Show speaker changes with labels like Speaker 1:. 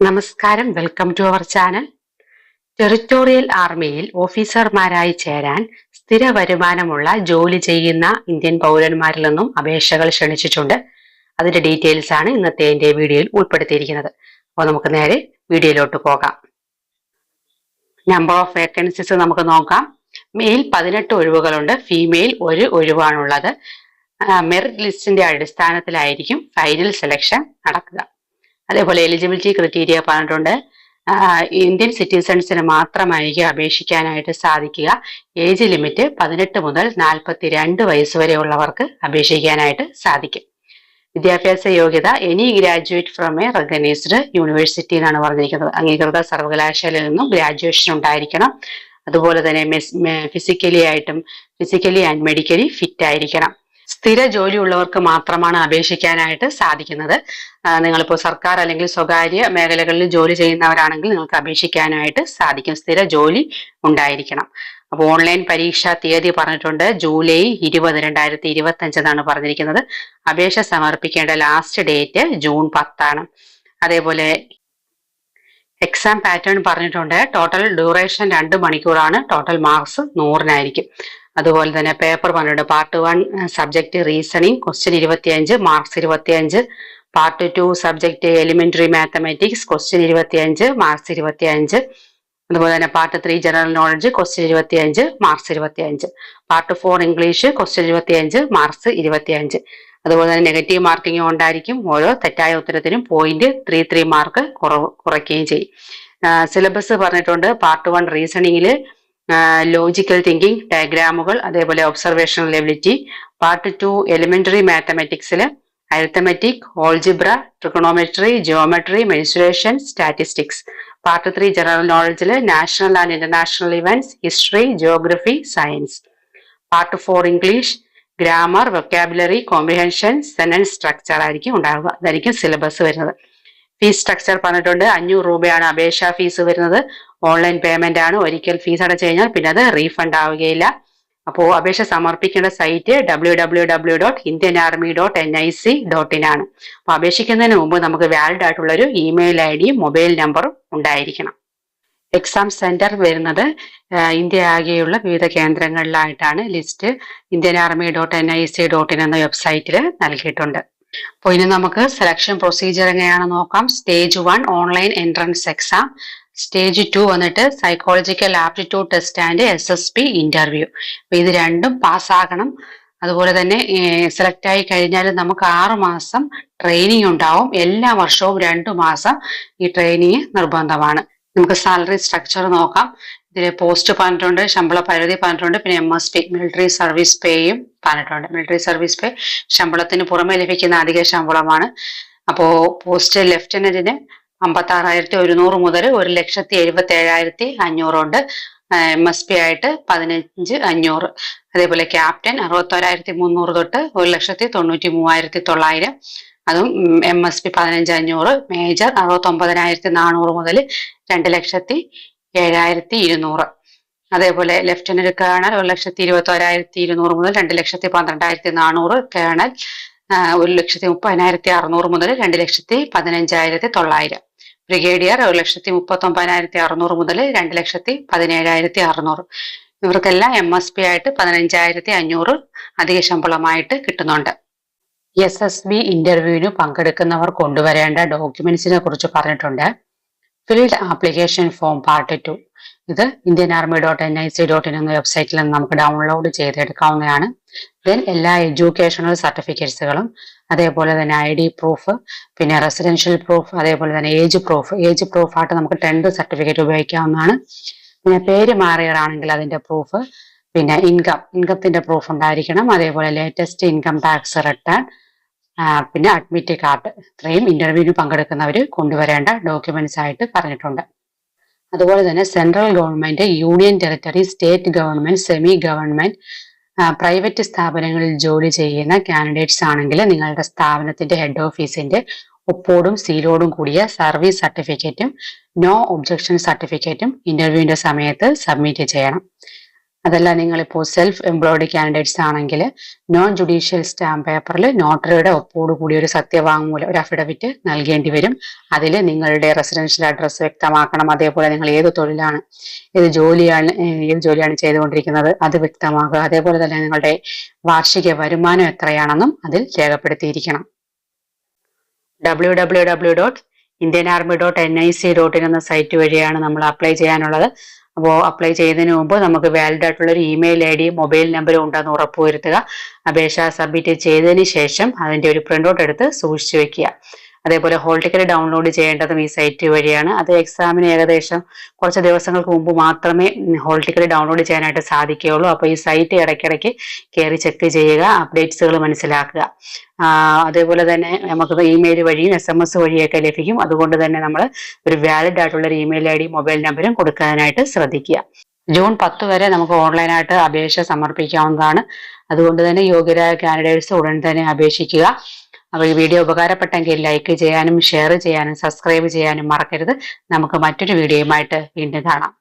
Speaker 1: നമസ്കാരം. Welcome to our channel. Territorial ആർമിയിൽ ഓഫീസർമാരായി ചേരാൻ സ്ഥിര വരുമാനമുള്ള ജോലി ചെയ്യുന്ന ഇന്ത്യൻ പൗരന്മാരിൽ നിന്നും അപേക്ഷകൾ ക്ഷണിച്ചിട്ടുണ്ട്. അതിന്റെ ഡീറ്റെയിൽസ് ആണ് ഇന്നത്തെ എന്റെ വീഡിയോയിൽ ഉൾപ്പെടുത്തിയിരിക്കുന്നത്. അപ്പോൾ നമുക്ക് നേരെ വീഡിയോയിലോട്ട് പോകാം. നമ്പർ ഓഫ് വേക്കൻസീസ് നമുക്ക് നോക്കാം. മെയിൽ പതിനെട്ട് ഒഴിവുകളുണ്ട്. ഫീമെയിൽ ഒരു ഒഴിവാണുള്ളത്. മെറിറ്റ് ലിസ്റ്റിന്റെ അടിസ്ഥാനത്തിലായിരിക്കും ഫൈനൽ സെലക്ഷൻ നടക്കുക. അതേപോലെ എലിജിബിലിറ്റി ക്രൈറ്റീരിയ പറഞ്ഞിട്ടുണ്ട്. ഇന്ത്യൻ സിറ്റിസൺസിന് മാത്രമായിരിക്കും അപേക്ഷിക്കാനായിട്ട് സാധിക്കുക. ഏജ് ലിമിറ്റ് പതിനെട്ട് മുതൽ നാൽപ്പത്തി രണ്ട് വയസ്സ് വരെയുള്ളവർക്ക് അപേക്ഷിക്കാനായിട്ട് സാധിക്കും. വിദ്യാഭ്യാസ യോഗ്യത any graduate from a recognised university എന്നാണ് പറഞ്ഞിരിക്കുന്നത്. അംഗീകൃത സർവകലാശാലയിൽ നിന്നും ഗ്രാജുവേഷൻ ഉണ്ടായിരിക്കണം. അതുപോലെ തന്നെ ഫിസിക്കലി ആയിട്ടും ഫിസിക്കലി ആൻഡ് മെഡിക്കലി ഫിറ്റ് ആയിരിക്കണം. സ്ഥിര ജോലിയുള്ളവർക്ക് മാത്രമാണ് അപേക്ഷിക്കാനായിട്ട് സാധിക്കുന്നത്. നിങ്ങളിപ്പോൾ സർക്കാർ അല്ലെങ്കിൽ സ്വകാര്യ മേഖലകളിൽ ജോലി ചെയ്യുന്നവരാണെങ്കിൽ നിങ്ങൾക്ക് അപേക്ഷിക്കാനായിട്ട് സാധിക്കും. സ്ഥിര ജോലി ഉണ്ടായിരിക്കണം. അപ്പോൾ ഓൺലൈൻ പരീക്ഷാ തീയതി പറഞ്ഞിട്ടുണ്ട്. ജൂലൈ ഇരുപത് രണ്ടായിരത്തി ഇരുപത്തി അഞ്ചെന്നാണ് പറഞ്ഞിരിക്കുന്നത്. അപേക്ഷ സമർപ്പിക്കേണ്ട ലാസ്റ്റ് ഡേറ്റ് ജൂൺ പത്താണ്. അതേപോലെ എക്സാം പാറ്റേൺ പറഞ്ഞിട്ടുണ്ട്. ടോട്ടൽ ഡ്യൂറേഷൻ രണ്ട് മണിക്കൂറാണ്. ടോട്ടൽ മാർക്സ് നൂറിനായിരിക്കും. അതുപോലെ തന്നെ പേപ്പർ പറഞ്ഞിട്ടുണ്ട് part one subject reasoning question ഇരുപത്തിയഞ്ച് മാർക്സ് ഇരുപത്തിയഞ്ച് part two subject elementary mathematics question ഇരുപത്തിയഞ്ച് മാർക്സ് ഇരുപത്തിയഞ്ച്. അതുപോലെ തന്നെ part three general knowledge question ഇരുപത്തിയഞ്ച് മാർക്സ് ഇരുപത്തിയഞ്ച്. പാർട്ട് ഫോർ ഇംഗ്ലീഷ് ക്വസ്റ്റ്യൻ ഇരുപത്തിയഞ്ച് മാർക്സ് ഇരുപത്തിയഞ്ച്. അതുപോലെ തന്നെ നെഗറ്റീവ് മാർക്കിംഗ് ഉണ്ടായിരിക്കും ഓരോ തെറ്റായ ഉത്തരത്തിനും പോയിന്റ് ത്രീ ത്രീ മാർക്ക് കുറവ് കുറയ്ക്കുകയും ചെയ്യും. സിലബസ് പറഞ്ഞിട്ടുണ്ട്. പാർട്ട് വൺ റീസണിങ്ങിൽ ലോജിക്കൽ തിങ്കിങ് ഡയഗ്രാമുകൾ അതേപോലെ observational ability part two elementary മാത്തമാറ്റിക്സിൽ arithmetic algebra trigonometry geometry mensuration statistics part three general നോളജിൽ national and international events history geography science part four English grammar vocabulary comprehension sentence structure ആയിരിക്കും ഉണ്ടാവുക. അതായിരിക്കും syllabus വരുന്നത്. Fees structure പറഞ്ഞിട്ടുണ്ട്. അഞ്ഞൂറ് രൂപയാണ് അപേക്ഷാ fees വരുന്നത്. Online payment ആണ്. ഒരിക്കൽ ഫീസ് അടച്ചു കഴിഞ്ഞാൽ പിന്നെ അത് റീഫണ്ട് ആവുകയില്ല. അപ്പോൾ അപേക്ഷ സമർപ്പിക്കേണ്ട site W W W dot Indian army dot N I C dot in ആണ്. അപ്പൊ അപേക്ഷിക്കുന്നതിന് മുമ്പ് നമുക്ക് വാലിഡ് ആയിട്ടുള്ള ഒരു ഇമെയിൽ ഐ ഡിയും മൊബൈൽ നമ്പറും ഉണ്ടായിരിക്കണം. എക്സാം സെന്റർ വരുന്നത് ഇന്ത്യ ആകെയുള്ള വിവിധ കേന്ദ്രങ്ങളിലായിട്ടാണ് list. Indian army dot N I C dot in എന്ന വെബ്സൈറ്റിൽ നൽകിയിട്ടുണ്ട്. അപ്പോൾ ഇനി നമുക്ക് സെലക്ഷൻ പ്രൊസീജിയർ എങ്ങനെയാണ് നോക്കാം. Stage one online entrance exam stage two വന്നിട്ട് psychological aptitude test and S S P interview അപ്പൊ ഇത് രണ്ടും പാസ്സാകണം അതുപോലെ തന്നെ സെലക്ട് ആയി കഴിഞ്ഞാൽ നമുക്ക് ആറ് മാസം ട്രെയിനിങ് ഉണ്ടാവും. എല്ലാ വർഷവും രണ്ടു മാസം ഈ ട്രെയിനിങ് നിർബന്ധമാണ്. നമുക്ക് സാലറി സ്ട്രക്ചർ നോക്കാം. ഇതിൽ പോസ്റ്റ് പറഞ്ഞിട്ടുണ്ട് ശമ്പള പരിധി പറഞ്ഞിട്ടുണ്ട് പിന്നെ M S P military service പേയും പറഞ്ഞിട്ടുണ്ട്. മിലിറ്ററി സർവീസ് പേ ശമ്പളത്തിന് പുറമെ ലഭിക്കുന്ന അധിക ശമ്പളമാണ്. അപ്പോ പോസ്റ്റ് ലെഫ്റ്റനന്റിന് അമ്പത്തി ആറായിരത്തി ഒരുന്നൂറ് മുതൽ ഒരു ലക്ഷത്തി എഴുപത്തി ഏഴായിരത്തി അഞ്ഞൂറുണ്ട് എം എസ് പി ആയിട്ട് പതിനഞ്ച് അഞ്ഞൂറ്. അതേപോലെ ക്യാപ്റ്റൻ അറുപത്തോരായിരത്തി മുന്നൂറ് തൊട്ട് ഒരു ലക്ഷത്തി തൊണ്ണൂറ്റി മൂവായിരത്തി തൊള്ളായിരം. അതും എം എസ് പി പതിനഞ്ച് അഞ്ഞൂറ് മേജർ അറുപത്തി ഒമ്പതിനായിരത്തി നാനൂറ് മുതൽ രണ്ട് ലക്ഷത്തി ഏഴായിരത്തി ഇരുന്നൂറ്. അതേപോലെ ലെഫ്റ്റനന്റ് കേണൽ ഒരു ലക്ഷത്തി ഇരുപത്തി ഒരായിരത്തി ഇരുന്നൂറ് മുതൽ രണ്ട് ലക്ഷത്തി പന്ത്രണ്ടായിരത്തി നാനൂറ് കേണൽ ഒരു ലക്ഷത്തി മുപ്പതിനായിരത്തി അറുന്നൂറ് മുതൽ രണ്ട് ലക്ഷത്തി പതിനഞ്ചായിരത്തി തൊള്ളായിരം ബ്രിഗേഡിയർ ഒരു ലക്ഷത്തി മുപ്പത്തി ഒമ്പതിനായിരത്തി അറുന്നൂറ് മുതൽ രണ്ട് ലക്ഷത്തി പതിനേഴായിരത്തി അറുന്നൂറ് ഇവർക്കെല്ലാം എം എസ് പി ആയിട്ട് പതിനഞ്ചായിരത്തി അഞ്ഞൂറ് അധിക ശമ്പളമായിട്ട് കിട്ടുന്നുണ്ട്. എസ് എസ് ബി ഇന്റർവ്യൂവിന് പങ്കെടുക്കുന്നവർ കൊണ്ടുവരേണ്ട ഡോക്യുമെന്റ്സിനെ കുറിച്ച് പറഞ്ഞിട്ടുണ്ട്. Filled application form part two ഇത് Indian army dot N I C dot in എന്ന വെബ്സൈറ്റിൽ നിന്ന് നമുക്ക് ഡൗൺലോഡ് ചെയ്തെടുക്കാവുന്നതാണ്. ദെൻ എല്ലാ എഡ്യൂക്കേഷണൽ സർട്ടിഫിക്കറ്റ്സുകളും അതേപോലെ തന്നെ ഐ ഡി പ്രൂഫ് പിന്നെ റെസിഡൻഷ്യൽ പ്രൂഫ് അതേപോലെ തന്നെ ഏജ് പ്രൂഫ് ഏജ് പ്രൂഫായിട്ട് നമുക്ക് ടെൻത്ത് സർട്ടിഫിക്കറ്റ് ഉപയോഗിക്കാവുന്നതാണ്. പിന്നെ പേര് മാറിയതാണെങ്കിൽ അതിന്റെ പ്രൂഫ് പിന്നെ ഇൻകം ഇൻകത്തിന്റെ പ്രൂഫ് ഉണ്ടായിരിക്കണം. അതേപോലെ ലേറ്റസ്റ്റ് ഇൻകം ടാക്സ് റിട്ടേൺ പിന്നെ അഡ്മിറ്റ് കാർഡ് ഇത്രയും ഇന്റർവ്യൂവിന് പങ്കെടുക്കുന്നവർ കൊണ്ടുവരേണ്ട ഡോക്യുമെന്റ്സ് ആയിട്ട് പറഞ്ഞിട്ടുണ്ട്. അതുപോലെ തന്നെ central government union territory state government semi government private സ്ഥാപനങ്ങളിൽ ജോലി ചെയ്യുന്ന കാൻഡിഡേറ്റ്സ് ആണെങ്കിൽ നിങ്ങളുടെ സ്ഥാപനത്തിന്റെ ഹെഡ് ഓഫീസിന്റെ ഒപ്പോടും സീലോടും കൂടിയ സർവീസ് സർട്ടിഫിക്കറ്റും നോ ഒബ്ജക്ഷൻ സർട്ടിഫിക്കറ്റും ഇന്റർവ്യൂവിന്റെ സമയത്ത് സബ്മിറ്റ് ചെയ്യണം. അതല്ല നിങ്ങളിപ്പോൾ സെൽഫ് എംപ്ലോയ്ഡ് കാൻഡിഡേറ്റ്സ് ആണെങ്കിൽ നോൺ ജുഡീഷ്യൽ സ്റ്റാമ്പ് പേപ്പറിൽ നോട്ടറിയുടെ കൂടി ഒരു സത്യവാങ്മൂലം ഒരു അഫിഡവിറ്റ് നൽകേണ്ടി വരും. അതിൽ നിങ്ങളുടെ റെസിഡൻഷ്യൽ അഡ്രസ്സ് വ്യക്തമാക്കണം. അതേപോലെ നിങ്ങൾ ഏത് തൊഴിലാണ് ഏത് ജോലിയാണ് ഏത് ജോലിയാണ് ചെയ്തുകൊണ്ടിരിക്കുന്നത് അത് വ്യക്തമാക്കുക. അതേപോലെ തന്നെ നിങ്ങളുടെ വാർഷിക വരുമാനം എത്രയാണെന്നും അതിൽ രേഖപ്പെടുത്തിയിരിക്കണം. W W W dot Indian army dot N I C dot in എന്ന സൈറ്റ് വഴിയാണ് നമ്മൾ അപ്ലൈ ചെയ്യാനുള്ളത്. അപ്പോൾ അപ്ലൈ ചെയ്യുന്നതിന് മുമ്പ് നമുക്ക് വാലിഡ് ആയിട്ടുള്ള ഒരു ഇമെയിൽ ഐ ഡിയും മൊബൈൽ നമ്പറും ഉണ്ടെന്ന് ഉറപ്പുവരുത്തുക. അപേക്ഷ സബ്മിറ്റ് ചെയ്തതിന് ശേഷം അതിന്റെ ഒരു പ്രിന്റ് ഔട്ട് എടുത്ത് സൂക്ഷിച്ചു വെക്കുക. അതേപോലെ ഹോൾ ടിക്കറ്റ് ഡൗൺലോഡ് ചെയ്യേണ്ടതും ഈ സൈറ്റ് വഴിയാണ്. അത് എക്സാമിന് ഏകദേശം കുറച്ച് ദിവസങ്ങൾക്ക് മുമ്പ് മാത്രമേ ഹോൾ ടിക്കറ്റ് ഡൗൺലോഡ് ചെയ്യാനായിട്ട് സാധിക്കുകയുള്ളൂ. അപ്പോൾ ഈ സൈറ്റ് ഇടയ്ക്കിടയ്ക്ക് കയറി ചെക്ക് ചെയ്യുക അപ്ഡേറ്റ്സുകൾ മനസ്സിലാക്കുക. അതേപോലെ തന്നെ നമുക്ക് ഇമെയിൽ വഴിയും എസ് എം എസ് വഴിയൊക്കെ ലഭിക്കും. അതുകൊണ്ട് തന്നെ നമ്മൾ ഒരു വാലിഡ് ആയിട്ടുള്ള ഒരു ഇമെയിൽ ഐ ഡി മൊബൈൽ നമ്പറും കൊടുക്കാനായിട്ട് ശ്രദ്ധിക്കുക. ജൂൺ പത്ത് വരെ നമുക്ക് ഓൺലൈനായിട്ട് അപേക്ഷ സമർപ്പിക്കാവുന്നതാണ്. അതുകൊണ്ട് തന്നെ യോഗ്യരായ കാൻഡിഡേറ്റ്സ് ഉടൻ തന്നെ അപേക്ഷിക്കുക. അപ്പോൾ ഈ വീഡിയോ ഉപകാരപ്പെട്ടെങ്കിൽ ലൈക്ക് ചെയ്യാനും ഷെയർ ചെയ്യാനും സബ്സ്ക്രൈബ് ചെയ്യാനും മറക്കരുത്. നമുക്ക് മറ്റൊരു വീഡിയോയുമായിട്ട് വീണ്ടും കാണാം.